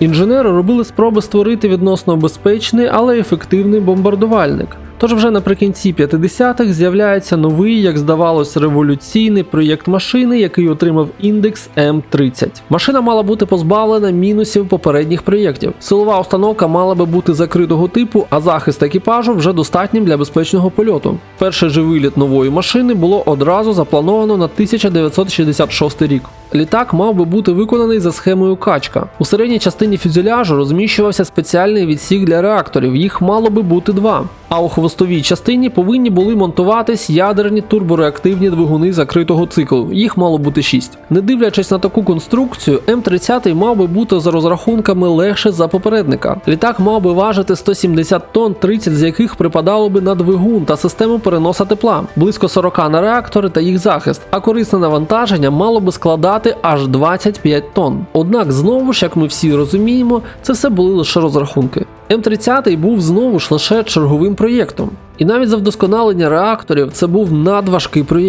Інженери робили спроби створити відносно безпечний, але ефективний бомбардувальник. Тож вже наприкінці 50-х з'являється новий, як здавалось, революційний проєкт машини, який отримав індекс М30. Машина мала бути позбавлена мінусів попередніх проєктів. Силова установка мала би бути закритого типу, а захист екіпажу вже достатнім для безпечного польоту. Перший же виліт нової машини було одразу заплановано на 1966 рік. Літак мав би бути виконаний за схемою качка. У середній частині фюзеляжу розміщувався спеціальний відсік для реакторів, їх мало би бути два. А у хвостовій частині повинні були монтуватись ядерні турбореактивні двигуни закритого циклу. Їх мало бути шість. Не дивлячись на таку конструкцію, М30 мав би бути за розрахунками легше за попередника. Літак мав би важити 170 тонн, 30 з яких припадало би на двигун та систему переноса тепла, близько 40 на реактори та їх захист. А корисне навантаження мало би складати аж 25 тонн. Однак, знову ж, як ми всі розуміємо, це все були лише розрахунки. М30 був знову ж лише черговим проєктом. І навіть за вдосконалення реакторів це був надважкий проєкт.